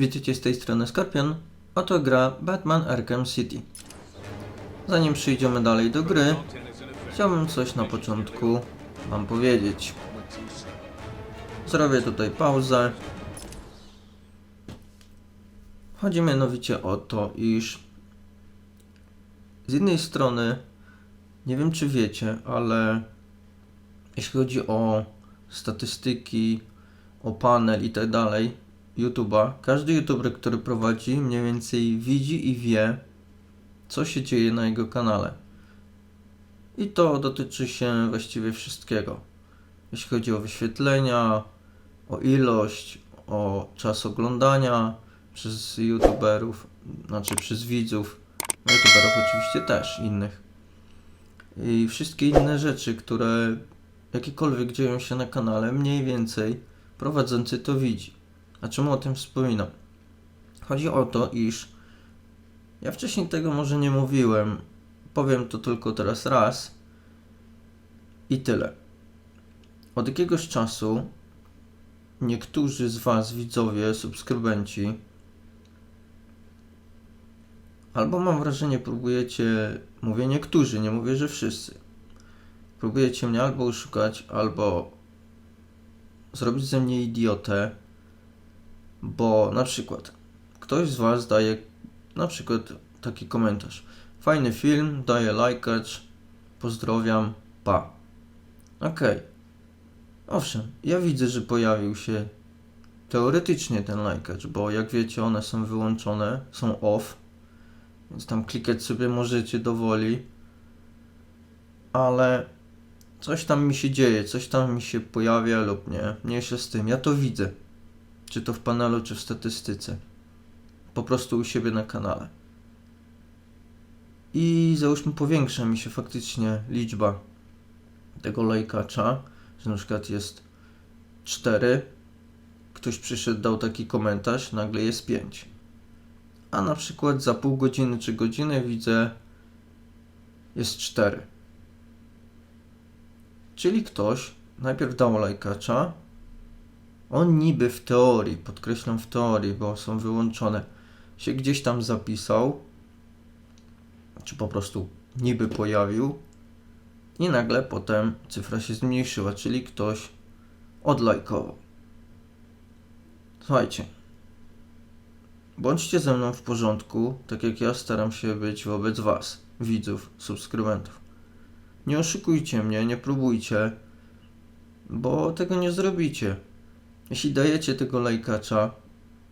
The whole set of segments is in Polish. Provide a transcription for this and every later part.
Witajcie z tej strony Skorpion. Oto gra Batman Arkham City. Zanim przejdziemy dalej do gry, chciałbym coś na początku Wam powiedzieć. Zrobię tutaj pauzę. Chodzi mianowicie o to, iż z jednej strony, nie wiem czy wiecie, ale jeśli chodzi o statystyki, o panel i tak dalej YouTube'a, każdy YouTuber, który prowadzi, mniej więcej widzi i wie, co się dzieje na jego kanale. I to dotyczy się właściwie wszystkiego. Jeśli chodzi o wyświetlenia, o ilość, o czas oglądania przez YouTuberów, znaczy przez widzów, YouTuberów oczywiście też innych. I wszystkie inne rzeczy, które jakiekolwiek dzieją się na kanale, mniej więcej prowadzący to widzi. A czemu o tym wspominam? Chodzi o to, iż ja wcześniej tego może nie mówiłem, powiem to tylko teraz raz i tyle. Od jakiegoś czasu niektórzy z Was, widzowie, subskrybenci, albo mam wrażenie, próbujecie, mówię niektórzy, nie mówię, że wszyscy, próbujecie mnie albo oszukać, albo zrobić ze mnie idiotę, bo na przykład ktoś z Was daje na przykład taki komentarz. Fajny film, daję lajkacz, pozdrowiam, pa. Okej. Owszem, ja widzę, że pojawił się teoretycznie ten lajkacz, bo jak wiecie, one są wyłączone, są off, więc tam klikać sobie możecie dowoli, ale coś tam mi się dzieje, coś tam mi się pojawia lub nie, mniejsze z tym, ja to widzę, czy to w panelu, czy w statystyce, po prostu u siebie na kanale. I załóżmy powiększa mi się faktycznie liczba tego lajkacza, że na przykład jest 4, ktoś przyszedł, dał taki komentarz, nagle jest 5. A na przykład za pół godziny czy godzinę widzę jest 4. Czyli ktoś najpierw dał lajkacza, on niby w teorii, podkreślam w teorii, bo są wyłączone, się gdzieś tam zapisał, czy po prostu niby pojawił i nagle potem cyfra się zmniejszyła, czyli ktoś odlajkował. Słuchajcie, bądźcie ze mną w porządku, tak jak ja staram się być wobec Was, widzów, subskrybentów. Nie oszukujcie mnie, nie próbujcie, bo tego nie zrobicie. Jeśli dajecie tego lajkacza,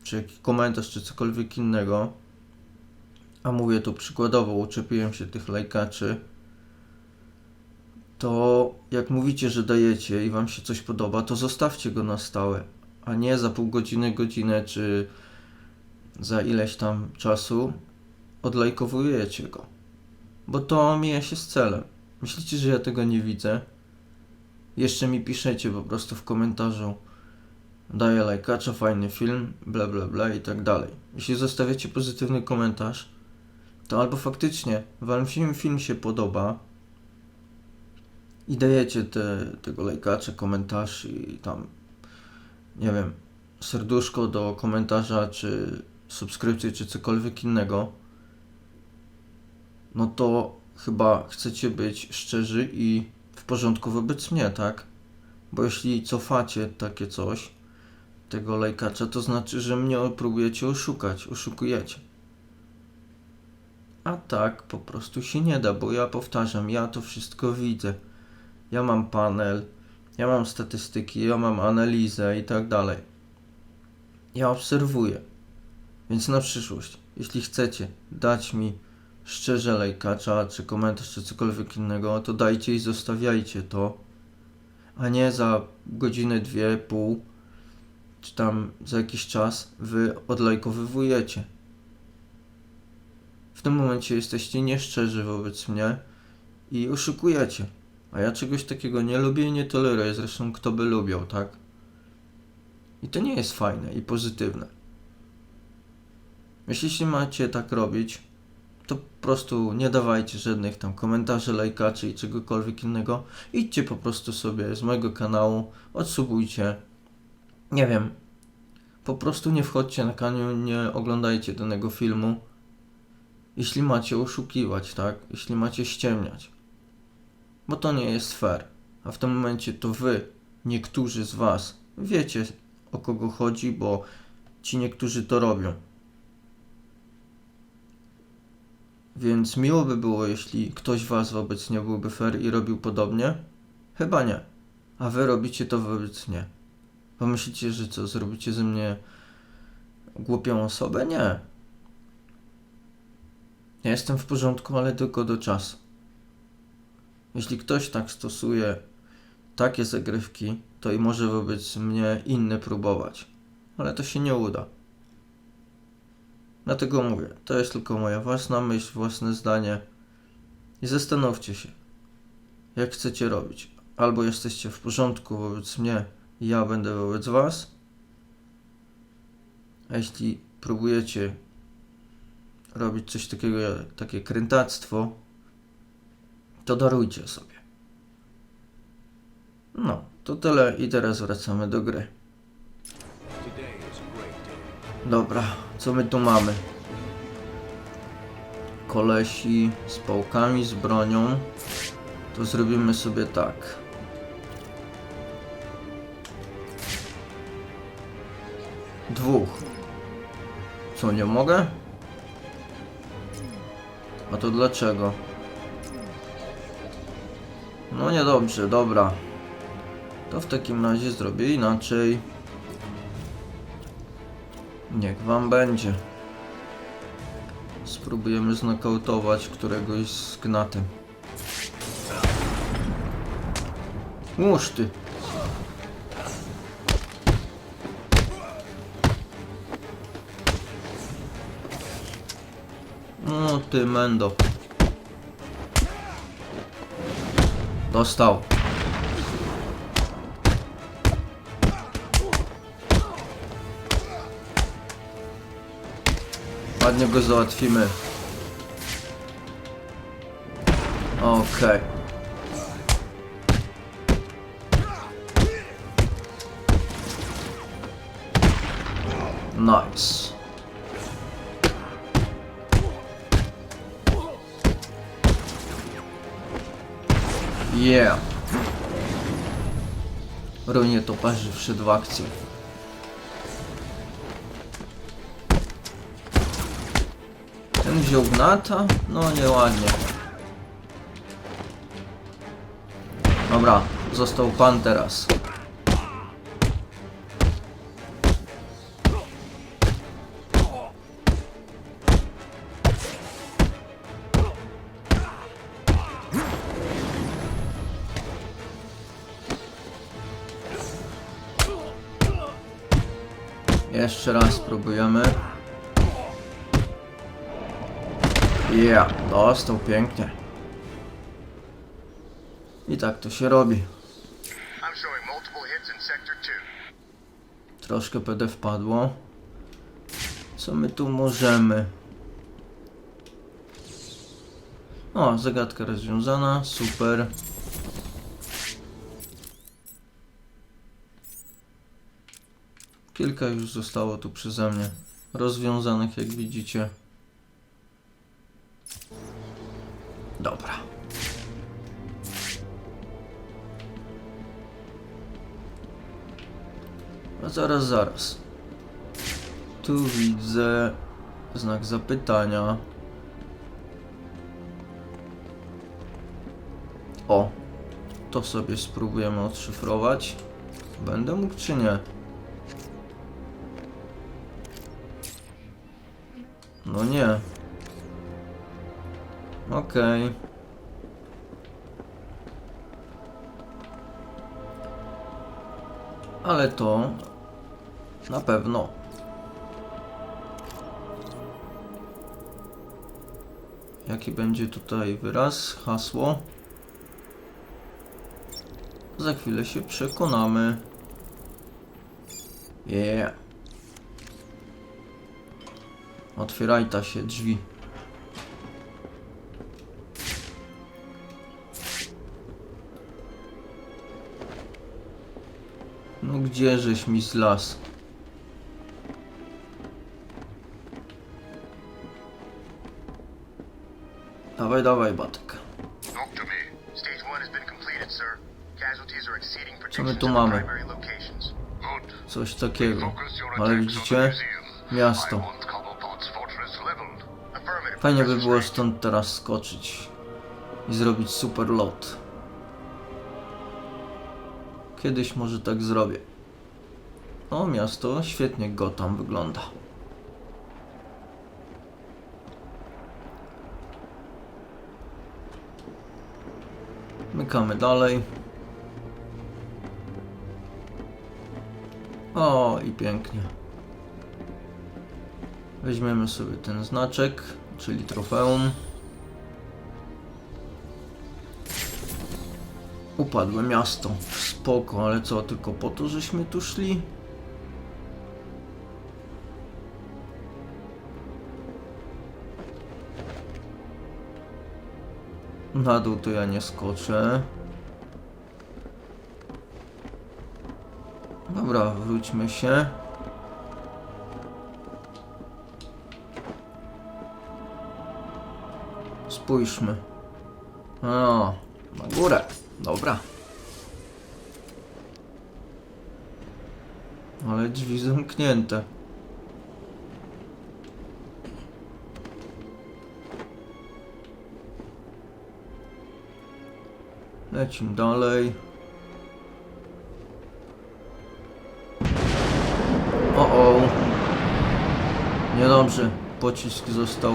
czy jakiś komentarz, czy cokolwiek innego, a mówię tu przykładowo, uczepiłem się tych lajkaczy, to jak mówicie, że dajecie i wam się coś podoba, to zostawcie go na stałe, a nie za pół godziny, godzinę, czy za ileś tam czasu odlajkowujecie go. Bo to mija się z celem. Myślicie, że ja tego nie widzę? Jeszcze mi piszecie po prostu w komentarzu daję lajkacza, fajny film, bla bla bla i tak dalej. Jeśli zostawiacie pozytywny komentarz, to albo faktycznie wam film, film się podoba i dajecie te, tego lajkacza, komentarz i tam, nie wiem, serduszko do komentarza, czy subskrypcji, czy cokolwiek innego, no to chyba chcecie być szczerzy i w porządku wobec mnie, tak? Bo jeśli cofacie takie coś, tego lajkacza, to znaczy, że mnie próbujecie oszukać, oszukujecie. A tak po prostu się nie da, bo ja powtarzam, ja to wszystko widzę. Ja mam panel, ja mam statystyki, ja mam analizę i tak dalej. Ja obserwuję. Więc na przyszłość, jeśli chcecie dać mi szczerze lajkacza, czy komentarz, czy cokolwiek innego, to dajcie i zostawiajcie to, a nie za godzinę, dwie, pół, czy tam za jakiś czas wy odlajkowywujecie. W tym momencie jesteście nieszczerzy wobec mnie i oszukujecie. A ja czegoś takiego nie lubię i nie toleruję. Zresztą kto by lubiał, tak? I to nie jest fajne i pozytywne. Jeśli macie tak robić, to po prostu nie dawajcie żadnych tam komentarzy, lajkaczy i czegokolwiek innego. Idźcie po prostu sobie z mojego kanału, odsubujcie. Nie wiem. po prostu nie wchodźcie na kanał, nie oglądajcie danego filmu. Jeśli macie oszukiwać, tak? Jeśli macie ściemniać. Bo to nie jest fair. A w tym momencie to wy, niektórzy z was, wiecie o kogo chodzi, bo ci niektórzy to robią. Więc miło by było, jeśli ktoś was wobec nie byłby fair i robił podobnie. Chyba nie. A wy robicie to wobec nie. Pomyślicie, że co, zrobicie ze mnie głupią osobę? Nie. Ja jestem w porządku, ale tylko do czasu. Jeśli ktoś tak stosuje takie zagrywki, to i może wobec mnie inny próbować. Ale to się nie uda. Dlatego mówię, to jest tylko moja własna myśl, własne zdanie. I zastanówcie się, jak chcecie robić. Albo jesteście w porządku wobec mnie, ja będę wobec was. A jeśli próbujecie robić coś takiego, takie krętactwo, to darujcie sobie. No, to tyle i teraz wracamy do gry. Dobra, co my tu mamy? Kolesi z pałkami, z bronią. To zrobimy sobie tak. Dwóch. Co, nie mogę? A to dlaczego? No niedobrze, dobra. To w takim razie zrobię inaczej. Niech wam będzie. Spróbujemy znokautować któregoś z gnatem. Łóż No ty mendo. Dostał. Ładnie go załatwimy. Okej. Nice. Yeah. Runie toparzy wszedł w akcję. Ten wziął gnata? No nieładnie. Dobra, został pan teraz. Jeszcze raz spróbujemy. Ja, dostał pięknie. I tak to się robi. I'm showing multiple hits in Sector 2. Troszkę PD wpadło. Co my tu możemy? O, zagadka rozwiązana, super. Kilka już zostało tu przeze mnie rozwiązanych, jak widzicie. Dobra. A zaraz, zaraz. Tu widzę znak zapytania. O, to sobie spróbujemy odszyfrować. Będę mógł czy nie? No nie. Okej. Ale to na pewno. Jaki będzie tutaj wyraz, hasło? Za chwilę się przekonamy. Yeah. Otwieraj ta się drzwi. No gdzie żeś mi zlasł? Dawaj, dawaj, Batek. Co my tu mamy? Coś takiego. Ale widzicie? Miasto. Fajnie by było stąd teraz skoczyć i zrobić super lot. Kiedyś może tak zrobię. O, miasto świetnie go tam wygląda. Mykamy dalej. O, i pięknie. Weźmiemy sobie ten znaczek, czyli trofeum. Upadłe miasto. Spoko, ale co, tylko po to, żeśmy tu szli? Na dół to ja nie skoczę. Dobra, wróćmy się. Spójrzmy. O, na górę. Dobra. Ale drzwi zamknięte. Lecimy dalej. O o. Niedobrze. Pocisk został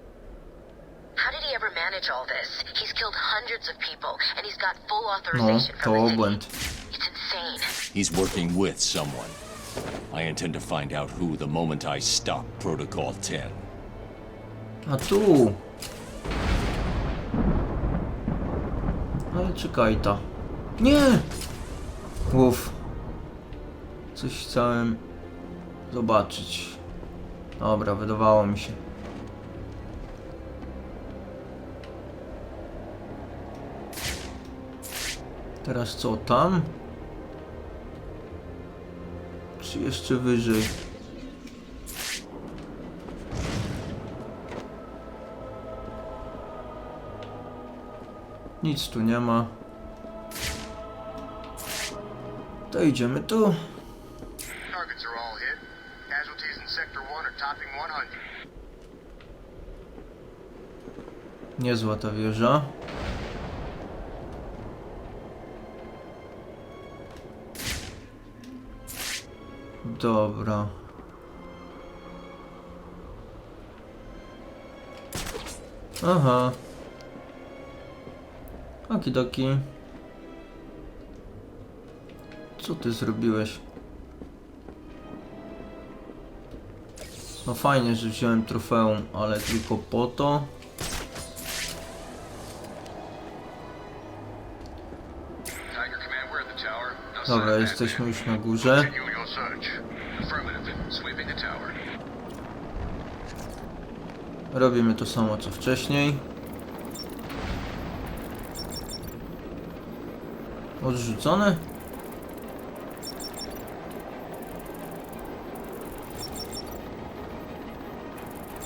How did he ever manage all this? He's killed hundreds of people, and he's got full No, authorization to from the city. It's insane. He's working with someone. I intend to find out who the moment I stop Protocol 10. A tu. Ale czekaj ta. Nie! Uff. Coś chciałem zobaczyć. Dobra, wydawało mi się. Teraz co tam? Czy jeszcze wyżej? Nic tu nie ma. To idziemy tu. Targets are all hit. Casualties in Sector 1 are topping 100. Niezła ta wieża. Dobra. Aha. Okidoki. Co ty zrobiłeś? No fajnie, że wziąłem trofeum, ale tylko po to. Dobra, jesteśmy już na górze. Robimy to samo co wcześniej. Odrzucone?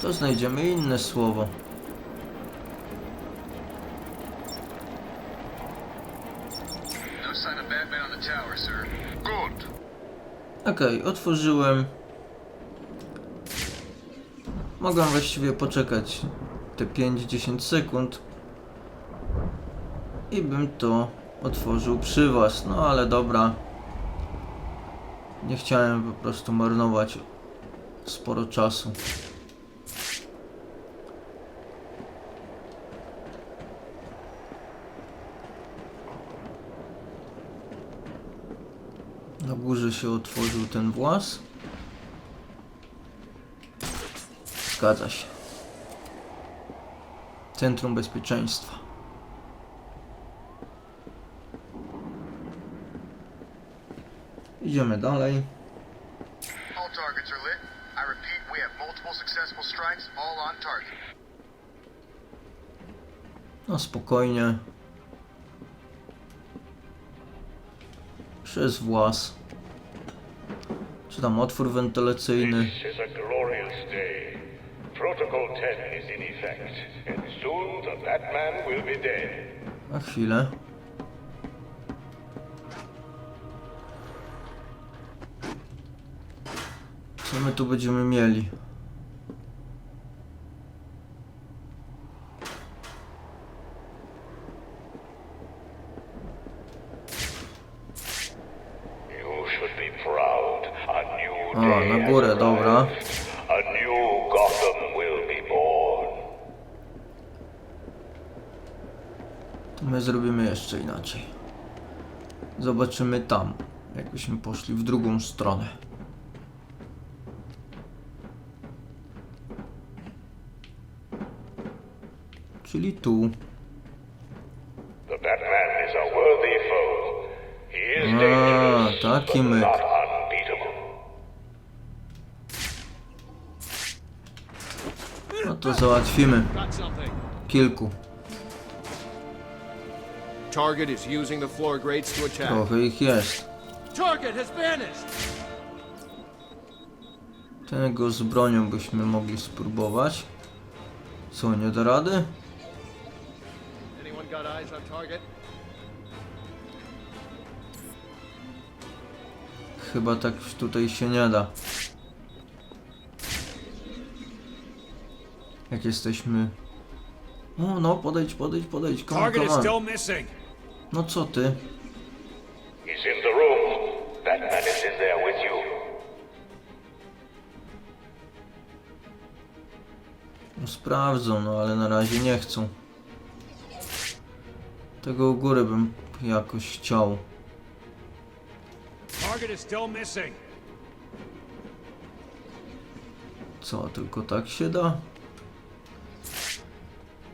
To znajdziemy inne słowo. No sign of Batman on the tower, sir. Good. Okej, otworzyłem. Mogłem właściwie poczekać te 5-10 sekund i bym to otworzył przy was. No ale dobra. Nie chciałem po prostu marnować sporo czasu. Na górze się otworzył ten włas. Zgadza się. Centrum Bezpieczeństwa. Idziemy dalej. No spokojnie. Przez włas. Czy tam otwór wentylacyjny? Protocol 10 is in effect, and soon the Batman will be dead. Na chwilę. Co my tu będziemy mieli? You should be proud. A new A, day na górę, has dobra. arrived. A new Gotham will be born. To my zrobimy jeszcze inaczej. Zobaczymy tam, jakbyśmy poszli w drugą stronę. Czyli tu. A taki myk. No to załatwimy. Kilku. Target is using the floor grates to attack. Trochę ich jest. Target has vanished! Tego z bronią byśmy mogli spróbować. Co, nie da rady? Anyone got eyes on target? Chyba tak tutaj się nie da. Jak jesteśmy... O, no, podejdź, podejdź, podejdź, come on, Target is come on. still missing. No co ty? He's in the room. Batman is in there with you. No sprawdzą, no ale na razie nie chcą. Tego u góry bym jakoś chciał. Target is still missing. Co, tylko tak się da?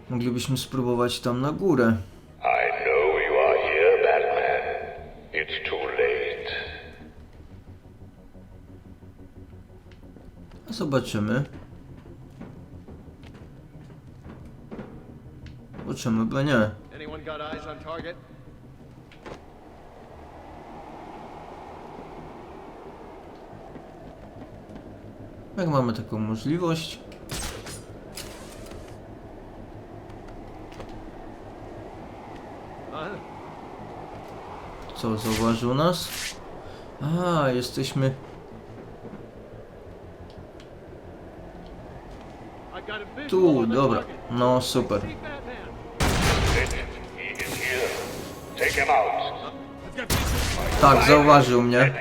Moglibyśmy spróbować tam na górę. Zobaczymy. Bo nie. Eyes on target? Jak mamy taką możliwość? Co, zauważył nas? A, jesteśmy... I got a visual Tu, dobra. No, super. Tak, zauważył mnie.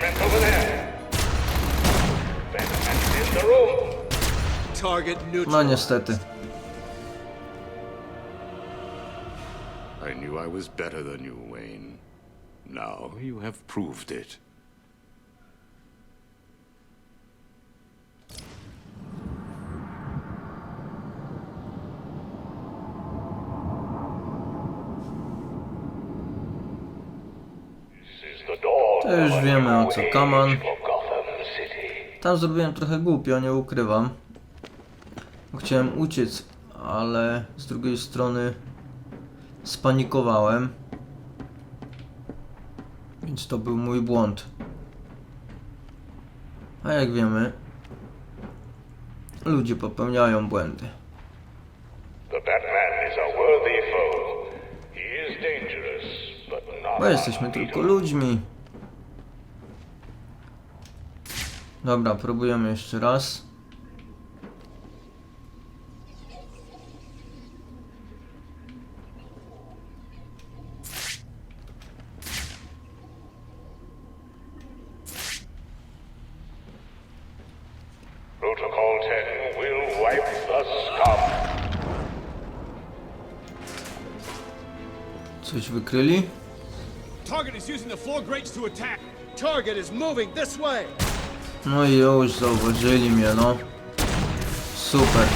No niestety. I knew I was better than you, Wayne. Now you have proved it. This is the dawn To już wiemy o co kaman. Tam zrobiłem trochę głupio, nie ukrywam. Chciałem uciec, ale z drugiej strony spanikowałem. Więc to był mój błąd. A jak wiemy, ludzie popełniają błędy. Bo jesteśmy tylko ludźmi. Dobra, próbujemy jeszcze raz. Protocol 10 will wipe the scum. Coś wykryli? Target is using the floor grates to attack. Target is moving this way. No i już zauważyli mnie, no. Super.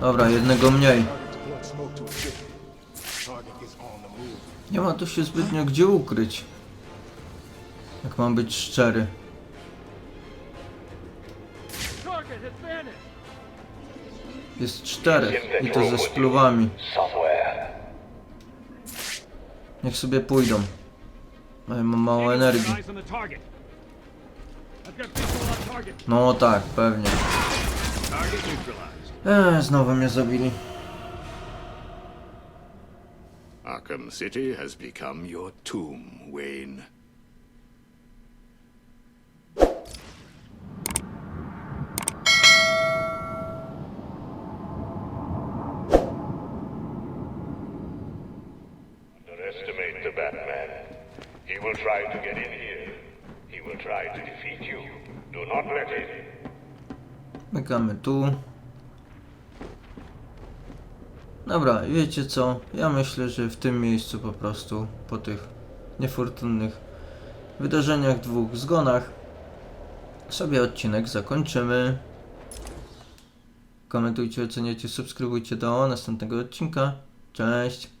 Dobra, jednego mniej. Nie ma tu się zbytnio gdzie ukryć. Jak mam być szczery. Jest cztery i to ze spluwami. Niech sobie pójdą. Mam mało energii. No tak, pewnie. Eee, znowu mnie zabili. Arkham City has become your tomb, Wayne. Underestimate the Batman. He will try to get in here. He will try to defeat you. Do not let him. Mykamy tu. Dobra, wiecie co? Ja myślę, że w tym miejscu po prostu, po tych niefortunnych wydarzeniach, dwóch zgonach, sobie odcinek zakończymy. Komentujcie, oceniajcie, subskrybujcie do następnego odcinka. Cześć!